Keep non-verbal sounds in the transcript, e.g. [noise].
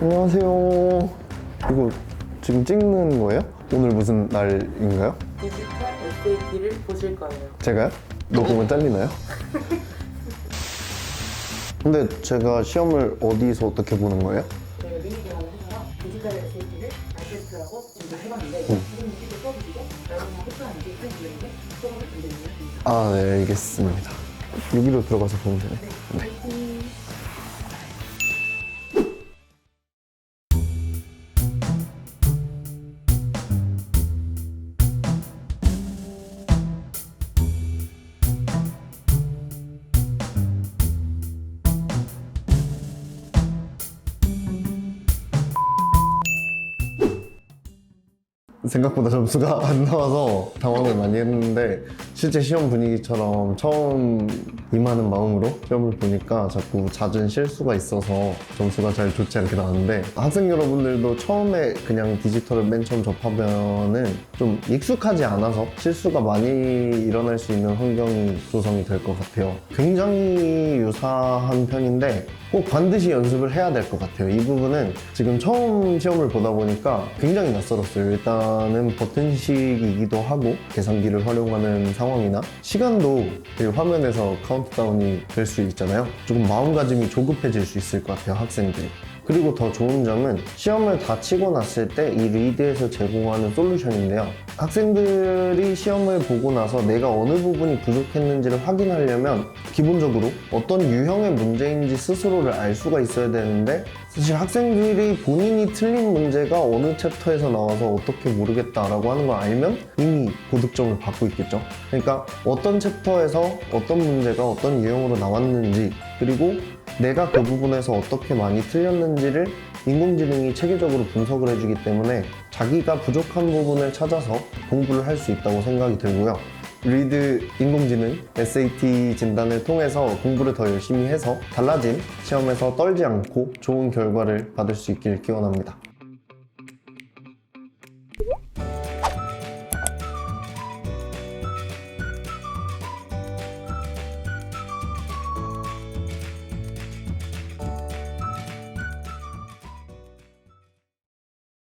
안녕하세요. 이거 지금 찍는 거예요? 오늘 무슨 날인가요? 디지털 SAT를 보실 거예요. 제가요? 녹음은 잘리나요? 근데 제가 시험을 어디서 어떻게 보는 거예요? 저희가 미니 개발을 해서 디지털 SAT를 알테스트라고 준비를 해봤는데 지금 미리도 써보시고 여러분이 흡수하는지 해주는데 수업을 준비해주면 됩니다. 아, 네, 알겠습니다. 여기로 들어가서 보면 되네. 네. 생각보다 점수가 [laughs] 안 나와서 당황을 많이 했는데 실제 시험 분위기처럼 처음 임하는 마음으로 시험을 보니까 자꾸 잦은 실수가 있어서 점수가 잘 좋지 않게 나왔는데 학생 여러분들도 처음에 그냥 디지털을 맨 처음 접하면은 좀 익숙하지 않아서 실수가 많이 일어날 수 있는 환경이 조성이 될 것 같아요. 굉장히 유사한 편인데 꼭 반드시 연습을 해야 될 것 같아요. 이 부분은 지금 처음 시험을 보다 보니까 굉장히 낯설었어요. 일단은 버튼식이기도 하고 계산기를 활용하는 상황 이나 시간도 이 화면에서 카운트다운이 될 수 있잖아요. 조금 마음가짐이 조급해질 수 있을 것 같아요, 학생들이. 그리고 더 좋은 점은 시험을 다 치고 났을 때 이 리드에서 제공하는 솔루션인데요. 학생들이 시험을 보고 나서 내가 어느 부분이 부족했는지를 확인하려면 기본적으로 어떤 유형의 문제인지 스스로를 알 수가 있어야 되는데 사실 학생들이 본인이 틀린 문제가 어느 챕터에서 나와서 어떻게 모르겠다라고 하는 걸 알면 이미 고득점을 받고 있겠죠. 그러니까 어떤 챕터에서 어떤 문제가 어떤 유형으로 나왔는지 그리고 내가 그 부분에서 어떻게 많이 틀렸는지를 인공지능이 체계적으로 분석을 해주기 때문에 자기가 부족한 부분을 찾아서 공부를 할 수 있다고 생각이 들고요. 리드 인공지능 SAT 진단을 통해서 공부를 더 열심히 해서 달라진 시험에서 떨지 않고 좋은 결과를 받을 수 있길 기원합니다.